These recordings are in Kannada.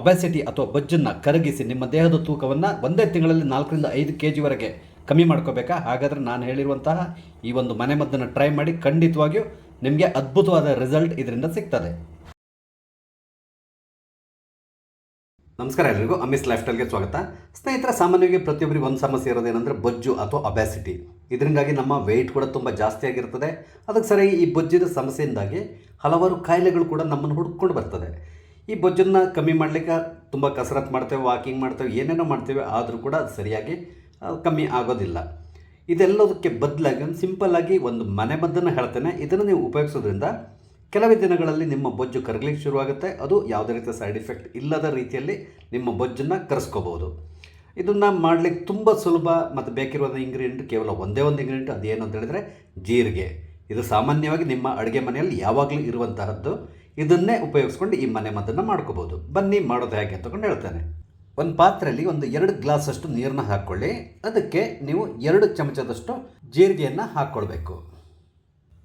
ಒಬೆಸಿಟಿ ಅಥವಾ ಬೊಜ್ಜನ್ನು ಕರಗಿಸಿ ನಿಮ್ಮ ದೇಹದ ತೂಕವನ್ನು ಒಂದೇ ತಿಂಗಳಲ್ಲಿ ನಾಲ್ಕರಿಂದ ಐದು ಕೆ ಜಿವರೆಗೆ ಕಮ್ಮಿ ಮಾಡ್ಕೋಬೇಕಾ? ಹಾಗಾದರೆ ನಾನು ಹೇಳಿರುವಂತಹ ಈ ಒಂದು ಮನೆಮದ್ದನ್ನು ಟ್ರೈ ಮಾಡಿ ಖಂಡಿತವಾಗಿಯೂ ನಿಮಗೆ ಅದ್ಭುತವಾದ ರಿಸಲ್ಟ್ ಇದರಿಂದ ಸಿಗ್ತದೆ. ನಮಸ್ಕಾರ ಎಲ್ಲರಿಗೂ ಅಮಿಸ್ ಲೈಫ್ ಸ್ಟೈಲ್ಗೆ ಸ್ವಾಗತ. ಸ್ನೇಹಿತರ, ಸಾಮಾನ್ಯವಾಗಿ ಪ್ರತಿಯೊಬ್ಬರಿಗೆ ಒಂದು ಸಮಸ್ಯೆ ಇರೋದೇನೆಂದರೆ ಬೊಜ್ಜು ಅಥವಾ ಅಬ್ಯಾಸಿಟಿ ಇದರಿಂದಾಗಿ ನಮ್ಮ ವೆಯ್ಟ್ ಕೂಡ ತುಂಬ ಜಾಸ್ತಿ ಆಗಿರ್ತದೆ. ಅದಕ್ಕೆ ಸರಿಯಾಗಿ ಈ ಬೊಜ್ಜಿನ ಸಮಸ್ಯೆಯಿಂದಾಗಿ ಹಲವಾರು ಕಾಯಿಲೆಗಳು ಕೂಡ ನಮ್ಮನ್ನು ಹುಡುಕೊಂಡು ಬರ್ತದೆ. ಈ ಬೊಜ್ಜನ್ನು ಕಮ್ಮಿ ಮಾಡಲಿಕ್ಕೆ ತುಂಬ ಕಸರತ್ತು ಮಾಡ್ತೇವೆ ವಾಕಿಂಗ್ ಮಾಡ್ತೇವೆ, ಏನೇನೋ ಮಾಡ್ತೇವೆ, ಆದರೂ ಕೂಡ ಅದು ಸರಿಯಾಗಿ ಕಮ್ಮಿ ಆಗೋದಿಲ್ಲ. ಇದೆಲ್ಲದಕ್ಕೆ ಬದಲಾಗಿ, ಒಂದು ಸಿಂಪಲ್ಲಾಗಿ ಒಂದು ಮನೆಮದ್ದನ್ನು ಹೇಳ್ತೇನೆ. ಇದನ್ನು ನೀವು ಉಪಯೋಗಿಸೋದ್ರಿಂದ ಕೆಲವೇ ದಿನಗಳಲ್ಲಿ ನಿಮ್ಮ ಬೊಜ್ಜು ಕರಗಲಿಕ್ಕೆ ಶುರುವಾಗುತ್ತೆ. ಅದು ಯಾವುದೇ ರೀತಿಯ ಸೈಡ್ ಎಫೆಕ್ಟ್ ಇಲ್ಲದ ರೀತಿಯಲ್ಲಿ ನಿಮ್ಮ ಬೊಜ್ಜನ್ನು ಕರೆಸ್ಕೋಬೋದು. ಇದನ್ನು ಮಾಡಲಿಕ್ಕೆ ತುಂಬ ಸುಲಭ ಮತ್ತು ಬೇಕಿರುವಂಥ ಇಂಗ್ರೀಡಿಯೆಂಟ್ ಕೇವಲ ಒಂದೇ ಒಂದು ಇಂಗ್ರೀಡಿಯೆಂಟ್ ಅದೇನು ಅಂತ ಹೇಳಿದರೆ ಜೀರಿಗೆ. ಇದು ಸಾಮಾನ್ಯವಾಗಿ ನಿಮ್ಮ ಅಡುಗೆ ಮನೆಯಲ್ಲಿ ಯಾವಾಗಲೂ ಇರುವಂತಹದ್ದು. ಇದನ್ನೇ ಉಪಯೋಗಿಸ್ಕೊಂಡು ಈ ಮನೆ ಮದ್ದನ್ನು ಮಾಡ್ಕೋಬೋದು. ಬನ್ನಿ, ಮಾಡೋದು ಹೇಗೆ ತಗೊಂಡು ಹೇಳ್ತೇನೆ. ಒಂದು ಪಾತ್ರೆಯಲ್ಲಿ ಒಂದು ಎರಡು ಗ್ಲಾಸಷ್ಟು ನೀರನ್ನ ಹಾಕ್ಕೊಳ್ಳಿ. ಅದಕ್ಕೆ ನೀವು ಎರಡು ಚಮಚದಷ್ಟು ಜೀರಿಗೆಯನ್ನು ಹಾಕ್ಕೊಳ್ಬೇಕು.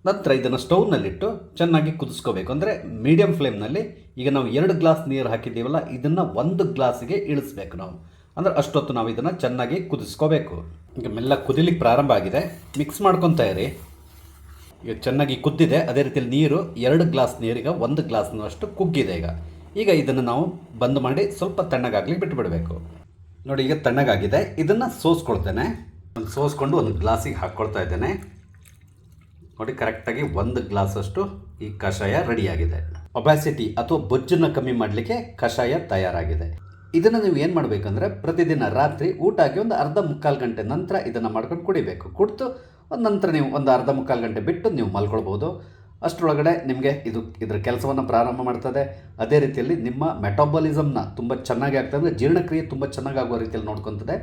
ನಂತರ ಇದನ್ನು ಸ್ಟೌವ್ನಲ್ಲಿಟ್ಟು ಚೆನ್ನಾಗಿ ಕುದಿಸ್ಕೋಬೇಕು. ಅಂದರೆ ಮೀಡಿಯಮ್ ಫ್ಲೇಮ್ನಲ್ಲಿ ಈಗ ನಾವು ಎರಡು ಗ್ಲಾಸ್ ನೀರು ಹಾಕಿದ್ದೀವಲ್ಲ, ಇದನ್ನು ಒಂದು ಗ್ಲಾಸಿಗೆ ಇಳಿಸ್ಬೇಕು ನಾವು. ಅಂದರೆ ಅಷ್ಟೊತ್ತು ನಾವು ಇದನ್ನು ಚೆನ್ನಾಗಿ ಕುದಿಸ್ಕೋಬೇಕು. ಈಗ ಮೆಲ್ಲ ಕುದಿಲಿಕ್ಕೆ ಪ್ರಾರಂಭ ಆಗಿದೆ. ಮಿಕ್ಸ್ ಮಾಡ್ಕೊತಾ ಇರಿ. ಈಗ ಚೆನ್ನಾಗಿ ಕುದ್ದಿದೆ, ಅದೇ ರೀತಿಯಲ್ಲಿ ನೀರು, ಎರಡು ಗ್ಲಾಸ್ ನೀರಿಗ ಒಂದು ಗ್ಲಾಸ್ನಷ್ಟು ಕುಗ್ಗಿದೆ ಈಗ. ಈಗ ಇದನ್ನು ನಾವು ಬಂದ್ ಮಾಡಿ ಸ್ವಲ್ಪ ತಣ್ಣಗಾಗಲಿ ಬಿಟ್ಟು ಬಿಡಬೇಕು ನೋಡಿ, ಈಗ ತಣ್ಣಗಾಗಿದೆ. ಇದನ್ನು ಸೋಸ್ಕೊಳ್ತೇನೆ. ಒಂದು ಸೋಸ್ಕೊಂಡು ಒಂದು ಗ್ಲಾಸಿಗೆ ಹಾಕ್ಕೊಳ್ತಾ ಇದ್ದೇನೆ. ನೋಡಿ, ಕರೆಕ್ಟಾಗಿ ಒಂದು ಗ್ಲಾಸಷ್ಟು ಈ ಕಷಾಯ ರೆಡಿಯಾಗಿದೆ. ಒಬ್ಯಾಸಿಟಿ ಅಥವಾ ಬೊಜ್ಜನ್ನು ಕಮ್ಮಿ ಮಾಡಲಿಕ್ಕೆ ಕಷಾಯ ತಯಾರಾಗಿದೆ. ಇದನ್ನು ನೀವು ಏನು ಮಾಡಬೇಕಂದ್ರೆ, ಪ್ರತಿದಿನ ರಾತ್ರಿ ಊಟ ಆಗಿ ಒಂದು ಅರ್ಧ ಮುಕ್ಕಾಲು ಗಂಟೆ ನಂತರ ಇದನ್ನು ಮಾಡ್ಕೊಂಡು ಕುಡಿಬೇಕು. ಕುಡಿದು ನಂತರ ನೀವು ಒಂದು ಅರ್ಧ ಮುಕ್ಕಾಲು ಗಂಟೆ ಬಿಟ್ಟು ನೀವು ಮಲ್ಕೊಳ್ಬೋದು. ಅಷ್ಟರೊಳಗಡೆ ನಿಮಗೆ ಇದು ಇದರ ಕೆಲಸವನ್ನು ಪ್ರಾರಂಭ ಮಾಡ್ತದೆ. ಅದೇ ರೀತಿಯಲ್ಲಿ ನಿಮ್ಮ ಮೆಟಾಬಾಲಿಸಮ್ನ ತುಂಬ ಚೆನ್ನಾಗಿ ಆಗ್ತದೆ ಅಂದರೆ ಜೀರ್ಣಕ್ರಿಯೆ ತುಂಬ ಚೆನ್ನಾಗಿ ಆಗುವ ರೀತಿಯಲ್ಲಿ ನೋಡ್ಕೊತದೆ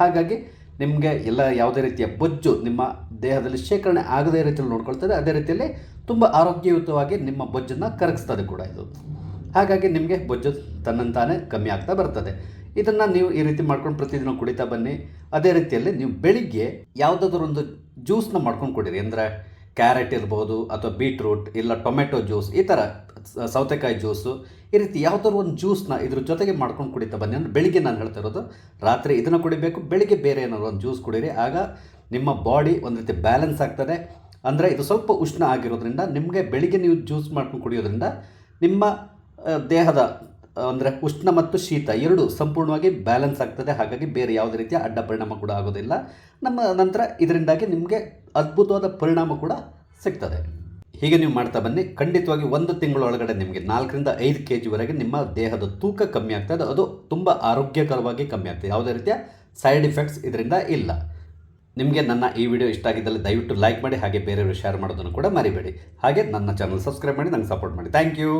ಹಾಗಾಗಿ ನಿಮಗೆ ಎಲ್ಲ ಯಾವುದೇ ರೀತಿಯ ಬೊಜ್ಜು ನಿಮ್ಮ ದೇಹದಲ್ಲಿ ಶೇಖರಣೆ ಆಗದೇ ರೀತಿಯಲ್ಲಿ ನೋಡ್ಕೊಳ್ತದೆ. ಅದೇ ರೀತಿಯಲ್ಲಿ ತುಂಬ ಆರೋಗ್ಯಯುತವಾಗಿ ನಿಮ್ಮ ಬೊಜ್ಜನ್ನು ಕರಗಿಸ್ತದೆ ಕೂಡ ಇದು. ಹಾಗಾಗಿ ನಿಮಗೆ ಬೊಜ್ಜು ತನ್ನಂತಾನೆ ಕಮ್ಮಿ ಆಗ್ತಾ ಬರ್ತದೆ. ಇದನ್ನು ನೀವು ಈ ರೀತಿ ಮಾಡ್ಕೊಂಡು ಪ್ರತಿದಿನ ಕುಡಿತಾ ಬನ್ನಿ. ಅದೇ ರೀತಿಯಲ್ಲಿ ನೀವು ಬೆಳಿಗ್ಗೆ ಯಾವುದಾದ್ರೂ ಒಂದು ಜ್ಯೂಸ್ನ ಮಾಡ್ಕೊಂಡು ಕುಡೀರಿ. ಅಂದರೆ ಕ್ಯಾರೆಟ್ ಇರ್ಬೋದು ಅಥವಾ ಬೀಟ್ರೂಟ್ ಇಲ್ಲ ಟೊಮೆಟೊ ಜ್ಯೂಸ್, ಈ ಥರ ಸೌತೆಕಾಯಿ ಜ್ಯೂಸು, ಈ ರೀತಿ ಯಾವುದಾದ್ರು ಒಂದು ಜ್ಯೂಸ್ನ ಇದ್ರ ಜೊತೆಗೆ ಮಾಡ್ಕೊಂಡು ಕುಡಿತಾ ಬನ್ನಿ. ಅಂದರೆ ಬೆಳಿಗ್ಗೆ ನಾನು ಹೇಳ್ತಾ ಇರೋದು, ರಾತ್ರಿ ಇದನ್ನು ಕುಡಿಬೇಕು, ಬೆಳಿಗ್ಗೆ ಬೇರೆ ಏನಾದ್ರು ಒಂದು ಜ್ಯೂಸ್ ಕುಡೀರಿ. ಆಗ ನಿಮ್ಮ ಬಾಡಿ ಒಂದು ರೀತಿ ಬ್ಯಾಲೆನ್ಸ್ ಆಗ್ತದೆ. ಅಂದರೆ ಇದು ಸ್ವಲ್ಪ ಉಷ್ಣ ಆಗಿರೋದ್ರಿಂದ, ನಿಮಗೆ ಬೆಳಿಗ್ಗೆ ನೀವು ಜ್ಯೂಸ್ ಮಾಡ್ಕೊಂಡು ಕುಡಿಯೋದ್ರಿಂದ ನಿಮ್ಮ ದೇಹದ ಅಂದರೆ ಉಷ್ಣ ಮತ್ತು ಶೀತ ಎರಡು ಸಂಪೂರ್ಣವಾಗಿ ಬ್ಯಾಲೆನ್ಸ್ ಆಗ್ತದೆ. ಹಾಗಾಗಿ ಬೇರೆ ಯಾವುದೇ ರೀತಿಯ ಅಡ್ಡ ಪರಿಣಾಮ ಕೂಡ ಆಗೋದಿಲ್ಲ. ನಮ್ಮ ನಂತರ ಇದರಿಂದಾಗಿ ನಿಮಗೆ ಅದ್ಭುತವಾದ ಪರಿಣಾಮ ಕೂಡ ಸಿಗ್ತದೆ. ಹೀಗೆ ನೀವು ಮಾಡ್ತಾ ಬನ್ನಿ. ಖಂಡಿತವಾಗಿ ಒಂದು ತಿಂಗಳೊಳಗಡೆ ನಿಮಗೆ ನಾಲ್ಕರಿಂದ ಐದು ಕೆ ಜಿವರೆಗೆ ನಿಮ್ಮ ದೇಹದ ತೂಕ ಕಮ್ಮಿ ಆಗ್ತದೆ ಅದು ತುಂಬ ಆರೋಗ್ಯಕರವಾಗಿ ಕಮ್ಮಿ ಆಗ್ತದೆ ಯಾವುದೇ ರೀತಿಯ ಸೈಡ್ ಇಫೆಕ್ಟ್ಸ್ ಇದರಿಂದ ಇಲ್ಲ. ನಿಮಗೆ ನನ್ನ ಈ ವಿಡಿಯೋ ಇಷ್ಟ ಆಗಿದ್ದಲ್ಲಿ ದಯವಿಟ್ಟು ಲೈಕ್ ಮಾಡಿ, ಹಾಗೆ ಬೇರೆಯವರು ಶೇರ್ ಮಾಡೋದನ್ನು ಕೂಡ ಮರಿಬೇಡಿ. ಹಾಗೆ ನನ್ನ ಚಾನಲ್ ಸಬ್ಸ್ಕ್ರೈಬ್ ಮಾಡಿ, ನಂಗೆ ಸಪೋರ್ಟ್ ಮಾಡಿ. Thank you.